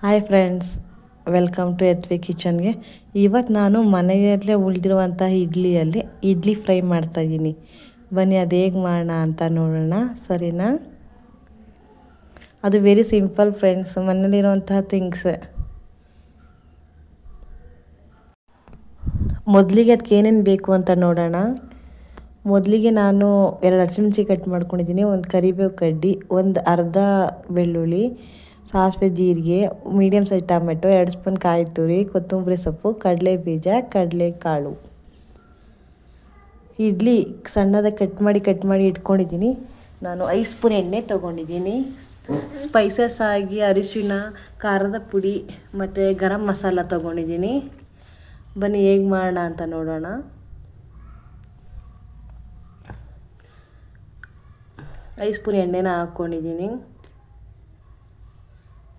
Hi friends, welcome to ಎತ್ವಿ ಕಿಚನ್ಗೆ. ಇವತ್ತು ನಾನು ಮನೆಯಲ್ಲೇ ಉಳಿದಿರುವಂತಹ ಇಡ್ಲಿಯಲ್ಲಿ ಇಡ್ಲಿ ಫ್ರೈ ಮಾಡ್ತಾಯಿದ್ದೀನಿ ಬನ್ನಿ, ಅದು ಹೇಗೆ ಮಾಡೋಣ ಅಂತ ನೋಡೋಣ. ಸರಿನಾ? ಅದು ವೆರಿ ಸಿಂಪಲ್ ಫ್ರೆಂಡ್ಸ್ ಮನೇಲಿರುವಂತಹ ಥಿಂಗ್ಸ್ ಮೊದಲಿಗೆ ಅದಕ್ಕೆ ಏನೇನು ಬೇಕು ಅಂತ ನೋಡೋಣ. ಮೊದಲಿಗೆ ನಾನು ಎರಡು ಹಸಿಮೆಣ್ಸಿ ಕಟ್ ಮಾಡ್ಕೊಂಡಿದ್ದೀನಿ, ಒಂದು ಕರಿಬೇವು ಕಡ್ಡಿ, ಒಂದು ಅರ್ಧ ಬೆಳ್ಳುಳ್ಳಿ ಸಾಸಿವೆ ಜೀರಿಗೆ ಮೀಡಿಯಮ್ ಸೈಜ್ ಟೊಮೆಟೊ ಎರಡು ಸ್ಪೂನ್ ಕಾಯಿ ತುರಿ, ಕೊತ್ತಂಬರಿ ಸೊಪ್ಪು, ಕಡಲೆ ಬೀಜ, ಕಡಲೆ ಕಾಳು. ಇಡ್ಲಿ ಸಣ್ಣದಾಗಿ ಕಟ್ ಮಾಡಿ ಕಟ್ ಮಾಡಿ ಇಟ್ಕೊಂಡಿದ್ದೀನಿ. ನಾನು ಐದು ಸ್ಪೂನ್ ಎಣ್ಣೆ ತೊಗೊಂಡಿದ್ದೀನಿ. ಸ್ಪೈಸಸ್ ಆಗಿ ಅರಿಶಿನ ಖಾರದ ಪುಡಿ ಮತ್ತು ಗರಂ ಮಸಾಲ ತೊಗೊಂಡಿದ್ದೀನಿ. ಬನ್ನಿ ಹೇಗೆ ಮಾಡೋಣ ಅಂತ ನೋಡೋಣ. ಐದು ಸ್ಪೂನ್ ಎಣ್ಣೆನ ಹಾಕ್ಕೊಂಡಿದ್ದೀನಿ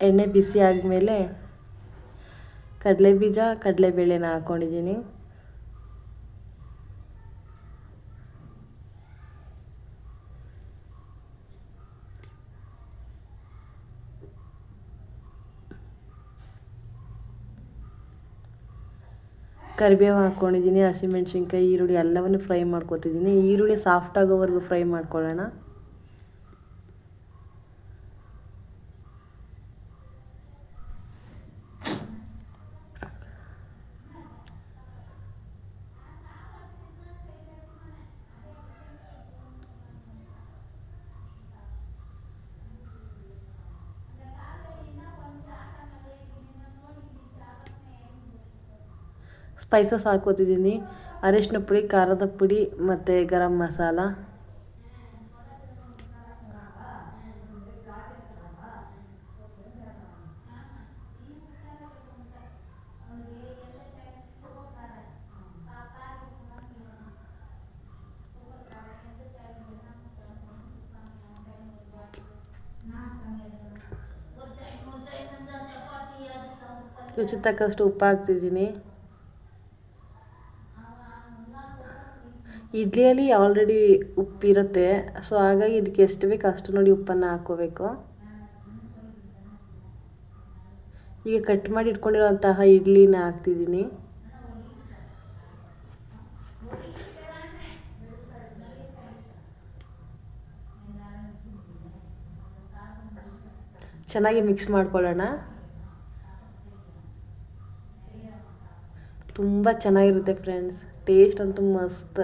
ಎಣ್ಣೆ ಬಿಸಿ ಆದಮೇಲೆ ಕಡಲೆ ಬೀಜ ಕಡಲೆಬೇಳೆನ ಹಾಕ್ಕೊಂಡಿದ್ದೀನಿ ಕರಿಬೇವು ಹಾಕ್ಕೊಂಡಿದ್ದೀನಿ ಹಸಿಮೆಣ್ಸಿನ್ಕಾಯಿ, ಈರುಳ್ಳಿ ಎಲ್ಲವನ್ನು ಫ್ರೈ ಮಾಡ್ಕೊತಿದ್ದೀನಿ. ಈರುಳ್ಳಿ ಸಾಫ್ಟ್ ಆಗೋವರೆಗೂ ಫ್ರೈ ಮಾಡ್ಕೊಳ್ಳೋಣ. ಸ್ಪೈಸಸ್ ಹಾಕೋತಿದ್ದೀನಿ. ಅರಿಶಿನ ಪುಡಿ ಖಾರದ ಪುಡಿ ಮತ್ತು ಗರಂ ಮಸಾಲ. ರುಚಿ ತಕ್ಕಷ್ಟು ಉಪ್ಪು ಹಾಕ್ತಿದ್ದೀನಿ. ಇಡ್ಲಿಯಲ್ಲಿ ಆಲ್ರೆಡಿ ಉಪ್ಪಿರುತ್ತೆ ಸೊ ಹಾಗಾಗಿ ಇದಕ್ಕೆ ಎಷ್ಟು ಬೇಕು ಅಷ್ಟು ನೋಡಿ ಉಪ್ಪನ್ನು ಹಾಕ್ಕೋಬೇಕು. ಈಗ ಕಟ್ ಮಾಡಿ ಇಟ್ಕೊಂಡಿರುವಂತಹ ಇಡ್ಲಿನ ಹಾಕ್ತಿದ್ದೀನಿ. ಚೆನ್ನಾಗಿ ಮಿಕ್ಸ್ ಮಾಡ್ಕೊಳ್ಳೋಣ. ತುಂಬ ಚೆನ್ನಾಗಿರುತ್ತೆ ಫ್ರೆಂಡ್ಸ್ ಟೇಸ್ಟ್ ಅಂತೂ ಮಸ್ತ್.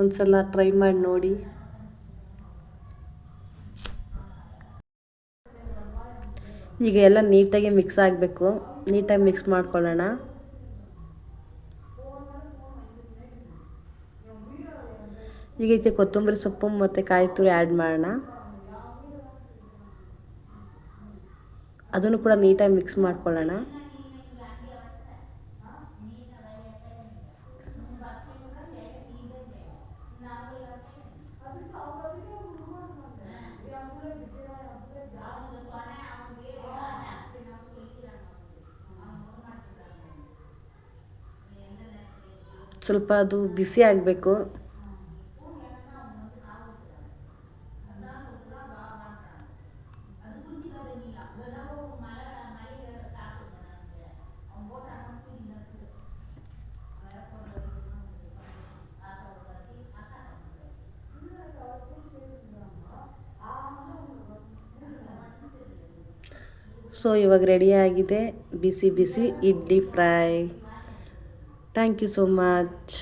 ಒಂದು ಸಲ ಟ್ರೈ ಮಾಡಿ ನೋಡಿ. ಈಗ ಎಲ್ಲ ನೀಟಾಗಿ ಮಿಕ್ಸ್ ಆಗಬೇಕು. ನೀಟಾಗಿ ಮಿಕ್ಸ್ ಮಾಡ್ಕೊಳ್ಳೋಣ. ಈಗ ಇದಕ್ಕೆ ಕೊತ್ತಂಬರಿ ಸೊಪ್ಪು ಮತ್ತು ಕಾಯಿ ತುರಿ ಆ್ಯಡ್ ಮಾಡೋಣ. ಅದನ್ನು ಕೂಡ ನೀಟಾಗಿ ಮಿಕ್ಸ್ ಮಾಡ್ಕೊಳ್ಳೋಣ. ಸ್ವಲ್ಪ ಅದು ಬಿಸಿ ಆಗಬೇಕು. ಸೊ ಇವಾಗ ರೆಡಿಯಾಗಿದೆ ಬಿಸಿ ಬಿಸಿ idli fry. Thank you so much